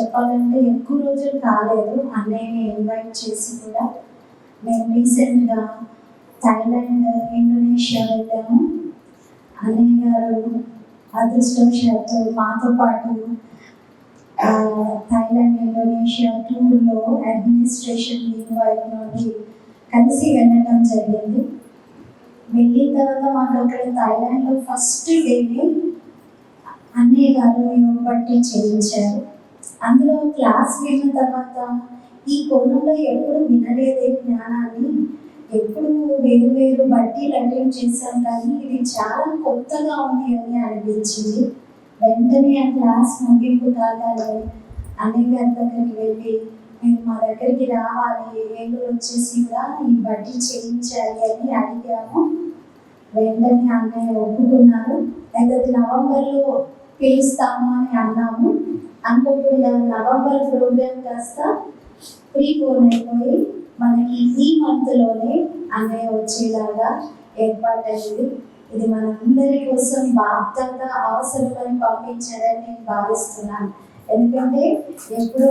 చెప్పాలంటే ఎక్కువ రోజులు కాలేదు. అన్నయ్యని ఇన్వైట్ చేసి కూడా మేము రీసెంట్గా థాయిలాండ్ ఇండోనేషియా వెళ్ళాము. అన్నయ్య గారు అదృష్టవశాత్తు మాతో పాటు థాయిలాండ్ ఇండోనేషియా టూర్లో అడ్మినిస్ట్రేషన్ వింగ్ వైపు నుండి కలిసి వెళ్ళటం జరిగింది. వెళ్ళిన తర్వాత మాకు అక్కడ థాయిలాండ్లో ఫస్ట్ డేనే అన్నయ్య గారు యోగ బట్టి చేయించారు. అందులో క్లాస్ విన్న తర్వాత ఈ కోణంలో ఎప్పుడు వినలేదే జ్ఞానాన్ని. ఎప్పుడు వేరు వేరు బట్టీలు అటెండ్ చేశాం కానీ ఇది చాలా కొత్తగా ఉంది అని అనిపించింది. వెంటనే ఆ క్లాస్ ముగింపు కాగానే అనేక దగ్గరికి వెళ్ళి మీరు మా దగ్గరికి రావాలి ఏళ్ళు వచ్చేసి కూడా ఈ బట్టి చేయించాలి అని అడిగాము. వెంటనే అన్నయ్య ఒప్పుకున్నారు. అయితే నవంబర్లో పిలుస్తాము అని అన్నాము. అనుకోకుండా నవంబర్ ప్రోగ్రామ్ కాస్త ప్రీ పోన్ అయిపోయి మనకి ఈ మంత్లోనే అన్నయ్య వచ్చేలాగా ఏర్పాటైంది ఇది మనందరి కోసం బాధ్యత అవసరమని పంపించారని నేను భావిస్తున్నాను. ఎందుకంటే ఎప్పుడో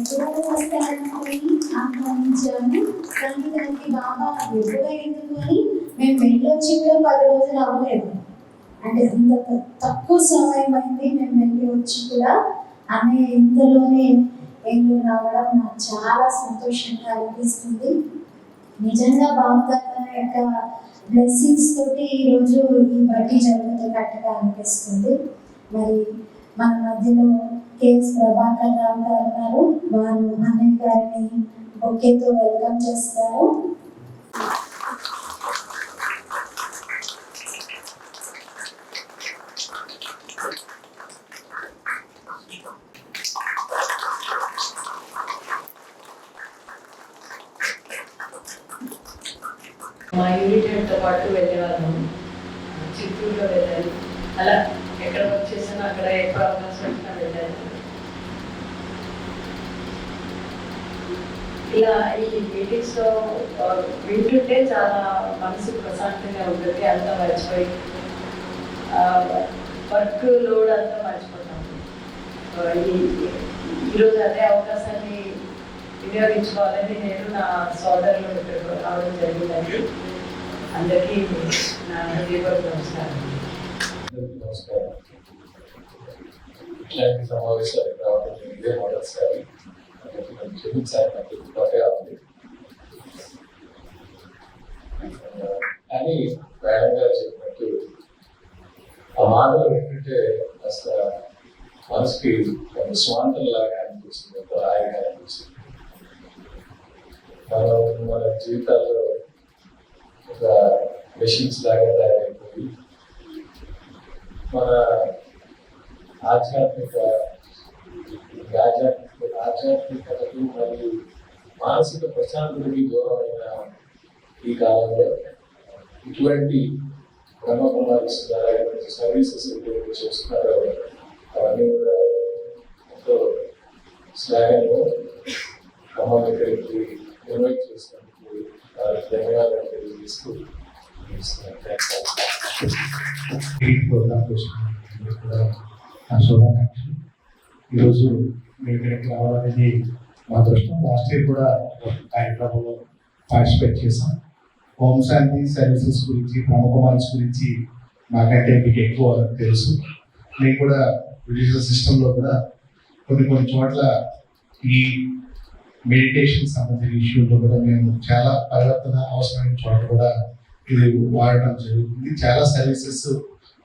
ఎప్పుడో వస్తారనుకుని ఆహ్వానించాము. కానీ దానికి బాబా ఎప్పుడో ఎందుకు అని? మేము వెళ్ళొచ్చి కూడా పది రోజులు అవ్వలేదు. అంటే ఇంత తక్కువ సమయం అయింది మేము వెళ్ళి వచ్చి కూడా అనే ఇంతలోనే వెళ్ళి రావడం నాకు చాలా సంతోషంగా అనిపిస్తుంది. నిజంగా బాగుతాత యొక్క బ్లెస్సింగ్స్ తోటి ఈరోజు ఈ బట్టి జరుగుతున్నట్టుగా అనిపిస్తుంది. మరి మన మధ్యలో కేఎస్ ప్రభాకర్ రావు గారు ఉన్నారు. వారు అన్నయ్య గారిని బొకేతో వెల్కమ్ చేస్తారు మా యూనిట్ హెడ్తో పాటు వెళ్ళేవాళ్ళం చిత్తూరులో వెళ్ళాలి అలా ఎక్కడ వర్క్ చేసినా అక్కడ ఎక్కడ అవకాశం వచ్చినా వెళ్ళాలి ఇలా ఈ మీటింగ్స్లో వింటుంటే చాలా మనసు ప్రశాంతంగా ఉంటుంది అంతా మర్చిపోయి వర్క్ లోడ్ అంతా మర్చిపోతాం. ఈరోజు అదే అవకాశాన్ని వినియోగించుకోవాలని నేను నా సోదరులు ఇక్కడికి రావడం జరిగిందండి. అందరికీ నా హృదయపూర్వక నమస్కారం. అందరికీ నమస్కారం ఇట్లాంటి సమావేశాలకు రావడం ఇదే మొదటిసారి అందుకు నన్ను క్షమించాలి నాకు అని మేడం గారు చెప్పినట్టు ఆ మాటలు ఏంటంటే కాస్త మనసుకి ఒక స్వాంతం లాగా అనిపిస్తుంది ఒక హాయిగా అనిపిస్తుంది మనం మన జీవితాల్లో ఒక మెషిన్స్ లాగా తయారైపోయి మన ఆధ్యాత్మిక ఆధ్యాత్మిక ఆధ్యాత్మికతకు మరియు మానసిక ప్రశాంతతకి దూరమైన ఈ కాలంలో ఇటువంటి క్రమ ద్వారా ఎటువంటి సర్వీసెస్ ఏదైతే చేస్తున్నారో. అవన్నీ కూడా ఎంతో శ్లాఘంగా ఖమ్మం దగ్గరికి ఇన్వైట్ చేసినందుకు వారికి ధన్యవాదాలు తెలియజేస్తూ ఈరోజు మీరు ఇక్కడికి రావాలనేది మా దృష్టం లాస్ట్ ఇయర్ కూడా కార్యక్రమంలో పార్టిసిపేట్ చేశాం. హోమ్ శాంతి సర్వీసెస్ గురించి బ్రహ్మకుమారిస్ గురించి నాకంటే మీకు ఎక్కువ తెలుసు. నేను కూడా రిలీజియస్ సిస్టంలో కూడా కొన్ని కొన్ని చోట్ల ఈ మెడిటేషన్ సంబంధించిన ఇష్యూలో కూడా మేము చాలా పరివర్తన అవసరమైన చోట్ల కూడా ఇది వాడటం జరుగుతుంది. చాలా సర్వీసెస్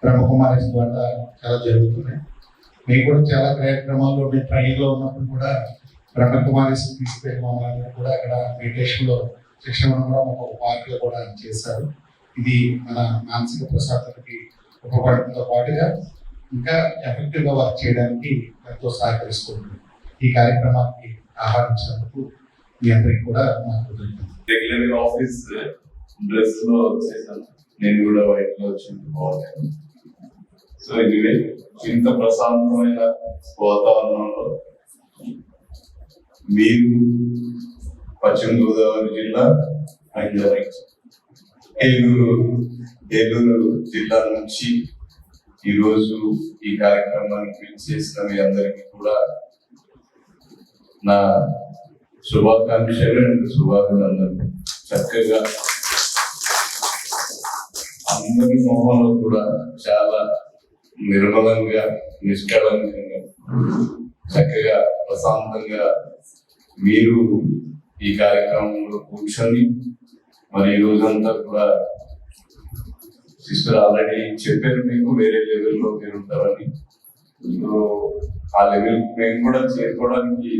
బ్రహ్మకుమారి ద్వారా చాలా జరుగుతున్నాయి. మేము కూడా చాలా కార్యక్రమాల్లో మేము ఉన్నప్పుడు కూడా బ్రహ్మకుమారి తీసుకుపోయి మమ్మల్ని కూడా అక్కడ మెడిటేషన్లో శిక్షణ కూడా ఒక పార్క్ కూడా చేశారు. ఇది మన మానసిక ప్రశాంతతకి ఉపయోగపడుతుందో పాటుగా ఇంకా ఎఫెక్టివ్గా వర్క్ చేయడానికి ఎంతో సహకరిస్తుంది. ఈ కార్యక్రమానికి ఆహ్వానించినందుకు మీ అందరికి కూడా నాకు కృతజ్ఞతలు. ఆఫీస్ డ్రెస్లో వచ్చేసాను. నేను కూడా వైట్లో వచ్చింది బాగుంటాను సో ఎనివే ఇంత ప్రశాంతమైన వాతావరణంలో మీరు పశ్చిమ గోదావరి జిల్లా పంజాబ్ ఏలూరు ఏలూరు జిల్లా నుంచి ఈరోజు ఈ కార్యక్రమానికి పిలిచేసిన మీ అందరికీ కూడా నా శుభాకాంక్షలు అండ్ శుభాభినందనలు. చక్కగా అందరి మొహంలో కూడా చాలా నిర్మలంగా నిష్కళంకంగా చక్కగా ప్రశాంతంగా మీరు ఈ కార్యక్రమంలో కూర్చొని మరి ఈ రోజంతా కూడా సిస్టర్ ఆల్రెడీ చెప్పారు మీకు వేరే లెవెల్లో మీరు ఉంటారని సో ఆ లెవెల్ మేము కూడా చేరుకోవడానికి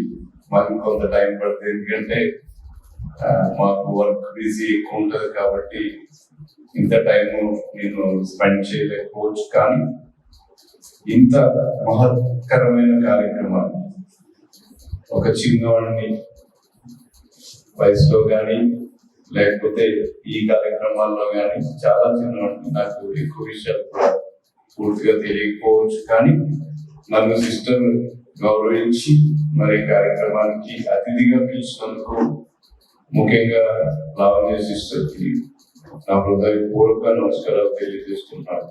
మాకు కొంత టైం పడుతుంది. ఎందుకంటే మాకు వర్క్ బిజీ ఎక్కువ ఉంటుంది కాబట్టి ఇంత టైం నేను స్పెండ్ చేయలేకపోవచ్చు. కానీ ఇంత మహత్కరమైన కార్యక్రమాన్ని ఒక చిన్నవాడిని వయసులో కానీ లేకపోతే ఈ కార్యక్రమాల్లో కానీ చాలా చిన్న నాకు ఎక్కువ విషయాలు కూడా పూర్తిగా తెలియకపోవచ్చు. కానీ నన్ను సిస్టర్ గౌరవించి మరి కార్యక్రమానికి అతిథిగా పిలిచినందుకు ముఖ్యంగా లావణ్య సిస్టర్కి నా హృదయపూర్వక నమస్కారాలు తెలియజేస్తున్నాను.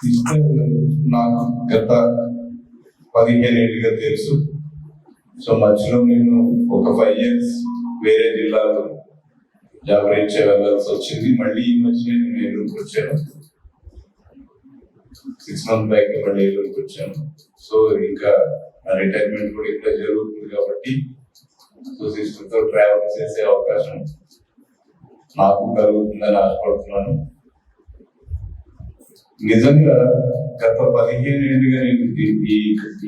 సిస్టర్ నాకు గత పదిహేను ఏళ్ళుగా తెలుసు. సో మధ్యలో నేను ఒక ఫైవ్ ఇయర్స్ వేరే జిల్లాలో జాబ్ రీచ్ వెళ్ళాల్సి వచ్చింది. మళ్ళీ ఈ మధ్య నేను ఏలూరుకి వచ్చాను. సిక్స్ మంత్ బ్యాక్ మళ్ళీ ఏలూరుకి వచ్చాను. సో ఇంకా రిటైర్మెంట్ కూడా ఇక్కడ జరుగుతుంది కాబట్టి సో సిస్టర్తో ట్రావెల్ చేసే అవకాశం నాకు కలుగుతుందని ఆశపడుతున్నాను. నిజంగా గత పదిహేను ఏళ్ళుగా నేను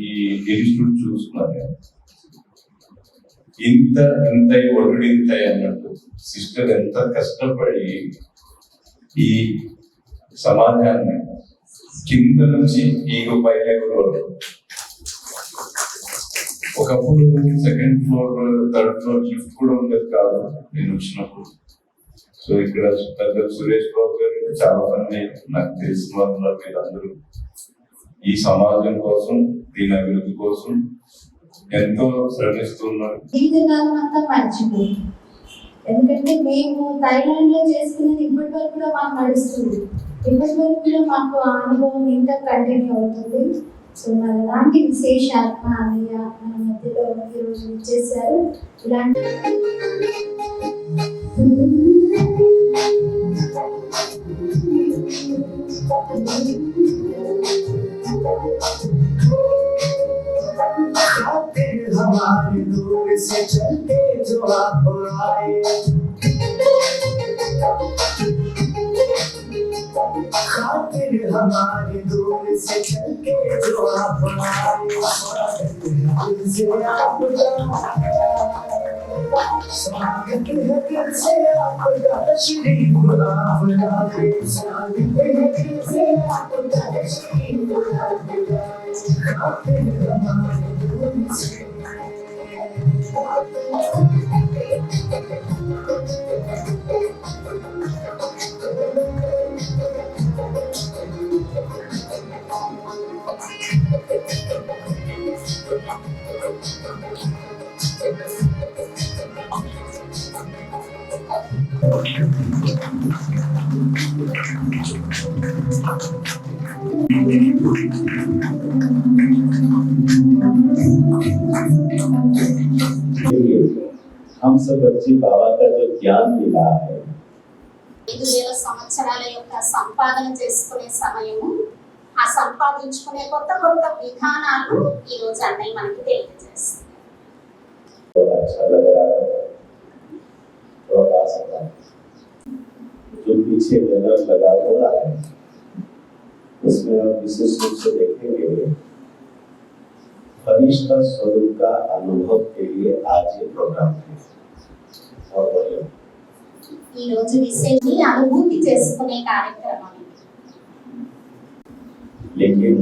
ఈ- ఇన్స్టిట్యూట్ చూస్తున్నాను ఇంత ఇంత ఒడుడు ఇంత అన్నట్టు సిస్టర్ ఎంత కష్టపడి ఈ సమాజాన్ని కింద నుంచి ఈగో పై లెవెల్ వరకు ఒకప్పుడు second floor third floor lift కూడా ఉండేది కాదు నేను వచ్చినప్పుడు. సో ఇక్కడ పెద్ద సురేష్ బాబు గారు చాలా మంది నాకు తెలిసిన వాళ్ళు ఉన్నారు వీళ్ళందరూ ఈ సమాజం కోసం దీని అభివృద్ధి కోసం ఎంతో శ్రమిస్తున్నారు జీవితకాలం అంతా మర్చిపోయింది ఎందుకంటే మేము థైలాండ్లో చేసుకున్నది ఇప్పటి వరకు కూడా మాకు నడుస్తుంది. ఇప్పటి వరకు కూడా మాకు ఆ అనుభవం ఇంకా కంటిన్యూ అవుతుంది. సో మరి అలాంటి విశేషాత్మ అన్నయ్య మన మధ్యలో ఈరోజు ఇచ్చేసారు ఇలాంటి खातिर हमारे दूर से चलते जो आप आए खातिर हमारे दूर से चलते जो आप आए So I can be happy and say I forgot that she did what I forgot it. So I can be happy and say I forgot that she did what I forgot it. I've been in the mind of the woman's Thank you. हम सब बच्चे बाबा का जो ज्ञान मिला है ఐదు వేల సంవత్సరాల యొక్క సంపాదన చేసుకునే సమయము ఆ సంపాదించుకునే కొత్త కొత్త విధానాలు ఈ రోజు అన్నయ్య మనకి తెలియజేస్తుంది जो पीछे बैनर लगा हुआ है उसमें हम विशेष रूप से देखेंगे फरिश्ता स्वरूप का अनुभव के लिए आज ये प्रोग्राम है और बढ़िया ఈ రోజు విషయాన్ని అనుభూతి చేసుకునే కార్యక్రమం ఇది. लेकिन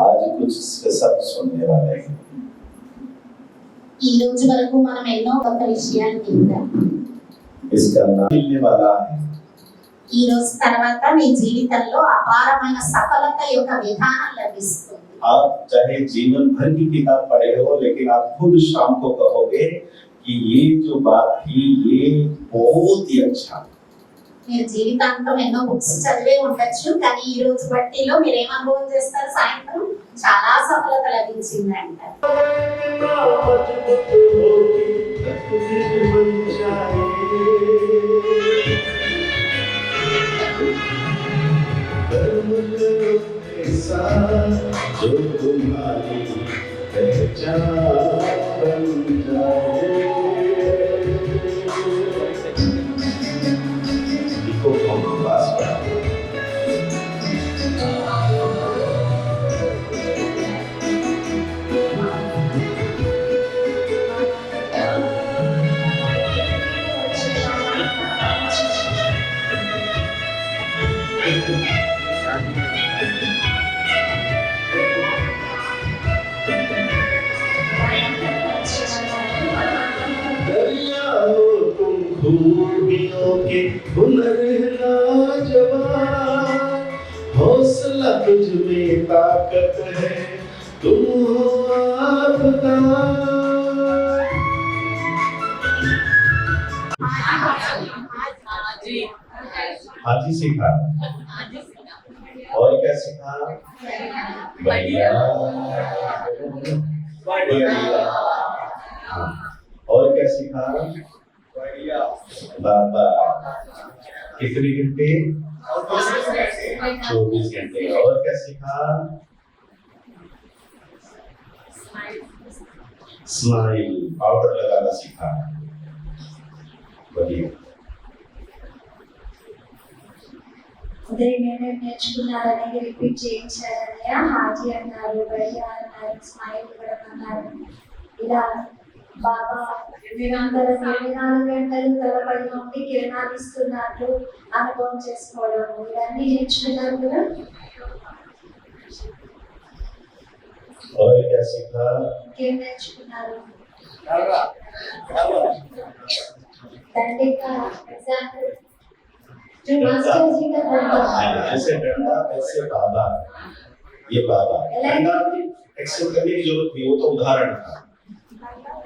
आज कुछ स्पेशल सुनने वाले हैं ఈ రోజు వరకు మనం ఎన్నో కొత్త విషయాలు వింటాం इसका नाम मिलने वाला है ఈ రోజు తర్వాత మీ జీవితంలో అపారమైన సఫలత యొక్క విధానం లభిస్తుంది आप चाहे जीवन भर की किताब पढ़े हो लेकिन आप खुद शाम को कहोगे कि ये जो बात थी ये बहुत ही अच्छा మీరు జీవితాంతం ఎన్నో బుక్స్ చదివే ఉండొచ్చు కానీ ఈ రోజు బట్టిలో మీరు ఏం అనుభవం చేస్తారు సాయంత్రం చాలా సఫలత లభించింది Yeah. खूबियों के हुनर लाजवाब। हौसला तुझ में ताकत है, तुम हो आपदार हाजी सीखा और क्या सीखा? बढ़िया। बढ़िया। हाँ। और क्या सीखा? बाबा कितने घंटे चौबीस घंटे और क्या सीखा स्माइल पाउडर लगाना सीखा बढ़िया ఉదయం ఏమేమి నేర్చుకున్నారనేది రిపీట్ చేయించారని హాజీ అన్నారు బయ్యా అన్నారు స్మైల్ కూడా అన్నారు ఇలా బాబా నిరంతరం ఇరవై నాలుగు గంటలు తలపడి ఉండి కిరణాలు ఇస్తున్నట్లు అనుభవం చేసుకోవడం ఇవన్నీ నేర్చుకున్నారు కదా और क्या सीखा ఇంకేం నేర్చుకున్నారు తండ్రి ఎగ్జాంపుల్ जो मास्टर जी का धंधा जैसे डंडा वैसे बाबा ये बाबा डंडा एक्सेप्ट करने की जरूरत नहीं वो तो उदाहरण था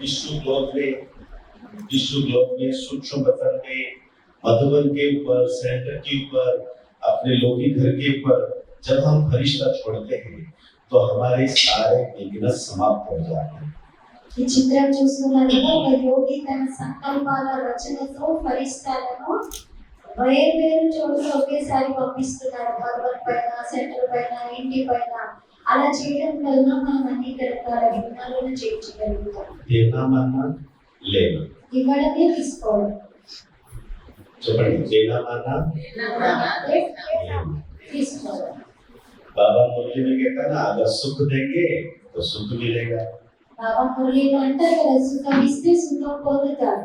विश्व ग्लोब में विश्व ग्लोब में सूक्ष्म बतन में मधुबन के ऊपर सेंटर के ऊपर अपने लोगी घर के ऊपर जब हम फरिश्ता छोड़ते हैं तो हमारे सारे विघ्न समाप्त हो जाते हैं ఈ చిత్రం చూస్తున్నారు కదా ఒక యోగి తన సంకల్పాల రచనతో ఫలిస్తాలను వేరు వేరు చోట్ల ఒకేసారి పంపిస్తున్నారు పర్వత్ పైన సెంటర్ పైన ఇంటి పైన అలా చేయడం వల్ల మనం అనేక రకాల విఘ్నాలను చేయించగలుగుతాం देना मानना लेना ఇవ్వడమే తీసుకోవడం చెప్పండి देना मानना ఇవ్వడమే తీసుకోవడం बाबा मुरली में कहता ना अगर सुख देंगे तो सुख मिलेगा బాబా మురళీలో అంటారు కదా సుఖం ఇస్తే సుఖం పొందుతారు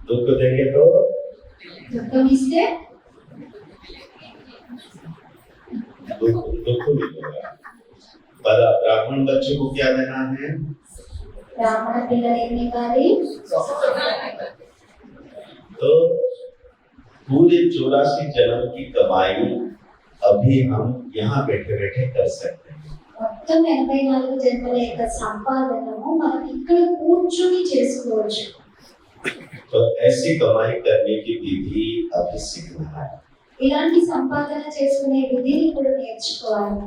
दुख देंगे तो దుఃఖం ఇస్తే दुख दुख मिलेगा पर ब्राह्मण बच्चे को क्या देना है బ్రాహ్మణ పిల్లలు ఏమి ఇవ్వాలి तो पूरे चौरासी जन्म की कमाई अभी हम यहाँ बैठे बैठे कर सकते हैं మొత్తం ఎనభై నాలుగు జన్మల యొక్క సంపాదనము మనం ఇక్కడ కూర్చుని చేసుకోవచ్చు तो ऐसी कमाई करने की विधि अभी सीखना है ఇలాంటి సంపాదన చేసుకునే విధిని ఇప్పుడు నేర్చుకోవాలి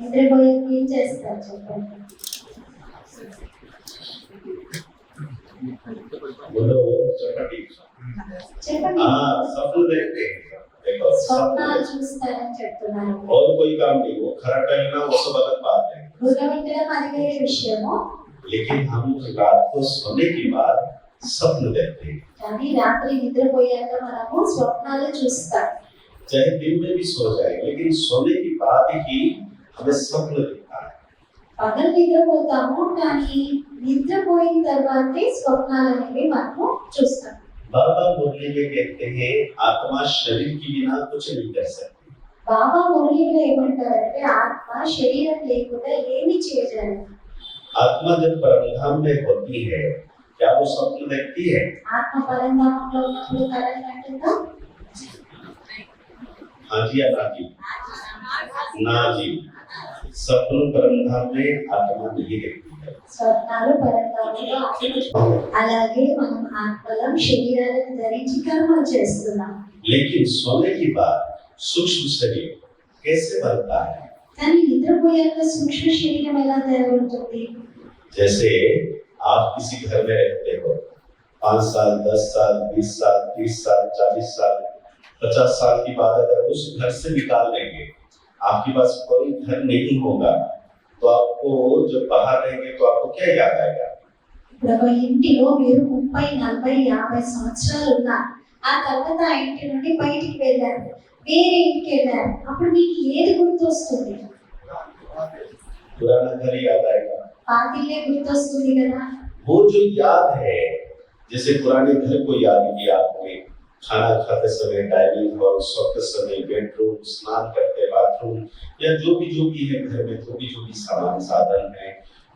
నిద్రపోయాక ఏం చేస్తారు చెప్పండి बोलो चटपटी చెప్పండి हाँ सपन देखते हैं और స్వప్నాలు सपने చూస్తారని చెప్తున్నారు और कोई काम नहीं वो खरा टहलना वो सब अलग बात है గుర్రవించడం అది వేరే విషయము लेकिन हम रात को सोने के बाद स्वप्न देखते हैं కానీ రాత్రి నిద్రపోయాక మనము స్వప్నాలు చూస్తాం चाहे दिन में भी सो जाए लेकिन सोने के बाद ही हमें स्वप्न दिखता है పగలు నిద్రపోతాము కానీ నిద్రపోయిన తర్వాతే స్వప్నాలు అనేవి మనము చూస్తాం बाबा मुरली में कहते हैं आत्मा शरीर के बिना कुछ नहीं कर सकती బాబా మురళిలో ఏమంటారంటే ఆత్మ శరీరం లేకుండా ఏమి చేయగలదు आत्मा जब परमधाम में होती है क्या वो स्वप्न देखती है ఆత్మ పరంధామంలో ఉన్నప్పుడు కరెంట్ అంటుందా हाँ जी या ना जी ना जी स्वप्न परमधाम में आत्मा नहीं देखती है స్వప్నాలు పరంధామంలో ఆత్మ అలాగే మనం ఆత్మలం శరీరాలను ధరించి కర్మలు చేస్తున్నాం लेकिन सोने के बाद सूक्ष्म शरीर कैसे बनता है కానీ నిద్రపోయాక సూక్ష్మ శరీరం ఎలా తయారవుతుంది जैसे आप किसी घर में रहते हो पाँच साल दस साल बीस साल तीस साल चालीस साल पचास साल की बाद अगर उस घर से निकाल देंगे आपके पास कोई घर नहीं होगा तो आपको जब बाहर रहेंगे तो आपको क्या याद आएगा ఇప్పుడు ఒక ఇంటిలో మీరు ముప్పై నలభై యాభై సంవత్సరాలు ఉన్నారు ఆ తర్వాత ఆ ఇంటి నుండి బయటికి వెళ్ళారు వేరే ఇంటికి వెళ్ళారు అప్పుడు మీకు ఏది గుర్తొస్తుంది पुराना घर याद आएगा పాతిల్లే గుర్తొస్తుంది కదా वो जो याद है जैसे पुराने घर को याद किया आपने खाना खाते समय डाइनिंग हॉल सोते समय बेडरूम स्नान करते बाथरूम या जो भी जो भी है घर में जो भी जो भी सामान साधन है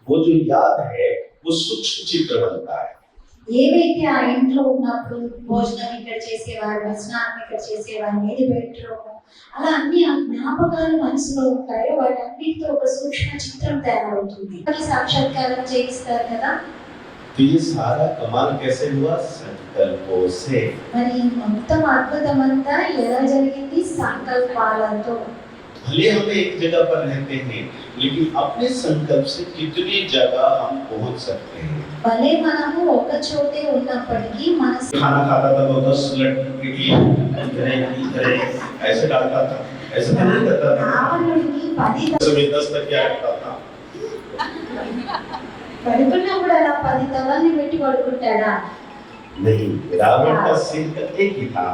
वो जो याद है वो सूक्ष्म चित्र बनता है ఏవైతే ఆ ఇంట్లో ఉన్నప్పుడు భోజనం ఇక్కడ చేసేవారు స్నానం ఇక్కడ చేసేవారు ఏది బెడ్రూమ్ అలా అన్ని ఆ జ్ఞాపకాలు మనసులో ఉంటాయో వాటన్నిటితో ఒక సూక్ష్మ చిత్రం తయారవుతుంది కొన్ని సాక్షాత్కారం చేయిస్తారు కదా तो ये सारा कमाल कैसे हुआ संकल्पों से మరి ఈ మొత్తం అద్భుతం అంతా ఎలా జరిగింది సంకల్పాలతో भले हम एक जगह पर रहते हैं लेकिन अपने संकल्प से कितनी जगह हम पहुंच सकते हैं భలే మనము ఒక చోటే ఉన్నప్పటికీ మన खाना खाता था तो दस मिनट इडली इधर इधर ऐसे डालता था ऐसे तो नहीं करता था రావణుడికి పది समय दस तक क्या करता था పడుకున్నప్పుడు అలా పది తవల్ని పెట్టి పడుకుంటాడా नहीं रावण का संकल्प एक ही था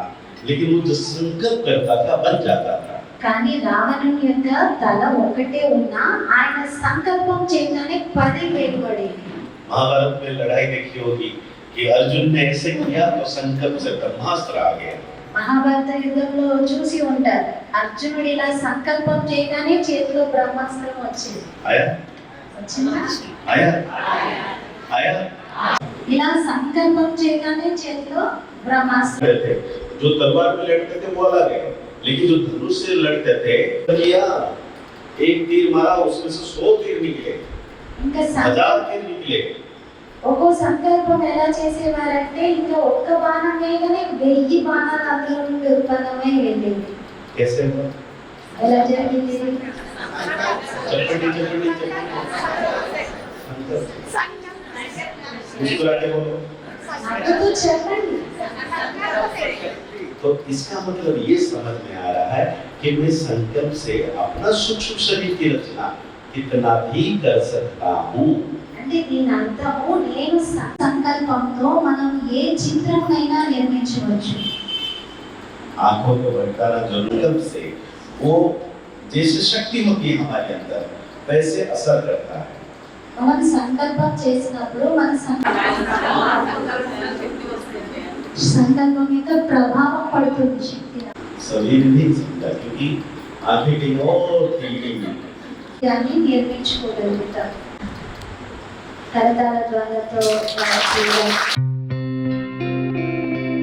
लेकिन वो जो संकल्प करता था बन जाता था కానీ రావణుని యొక్క తల ఒకటే ఉన్నా ఆయన సంకల్పం చేయగానే పది వేలుపడేది महाभारत में लड़ाई देखी होगी कि अर्जुन ने ऐसे किया तो संकल्प से ब्रह्मास्त्र आ गया మహాభారత యుద్ధంలో చూసి ఉంటారు అర్జునుడు ఇలా సంకల్పం చేయగానే చేతిలో బ్రహ్మాస్త్రం వచ్చింది आया వచ్చిందా आया आया ఇలా సంకల్పం చేయగానే చేతిలో బ్రహ్మాస్త్రం थे जो तलवार में लड़ते थे वो अलग है लेकिन जो धनुष से लड़ते थे किया एक तीर मारा उसमें से सौ तीर निकले ఇంకా సం- हजार तीर निकले ఒక్కో సంకల్పం ఎలా చేసేవారంటే ఇంకా ఒక్క బాణం వేయగానే వెయ్యి బాణాలు అందులో నుండి ఉత్పన్నమై వెళ్ళేవి कैसे हुआ ఎలా జరిగింది चटपटी चटपटी मुस्कुराते बोलो నవ్వుతూ చెప్పండి तो इसका मतलब ये समझ में आ रहा है कि मैं संकल्प से अपना सूक्ष्म शरीर की रचना कितना भी कर सकता हूँ అంటే దీని అర్థము నేను స- సంకల్పంతో మనం ఏ చిత్రంనైనా నిర్మించవచ్చు आंखों को भटकाना जरूरत से वो जैसे शक्ति होती है हमारे अंदर वैसे असर करता है మనం సంకల్పం చేసినప్పుడు మన సం- సంకల్పం మీద ప్రభావం పడుతుంది శక్తి शरीर नहीं समझा क्योंकि आंखें कहीं और थी దాన్ని నిర్మించుకోగలుగుతాం కరతాల ద్వారాతో చేయడం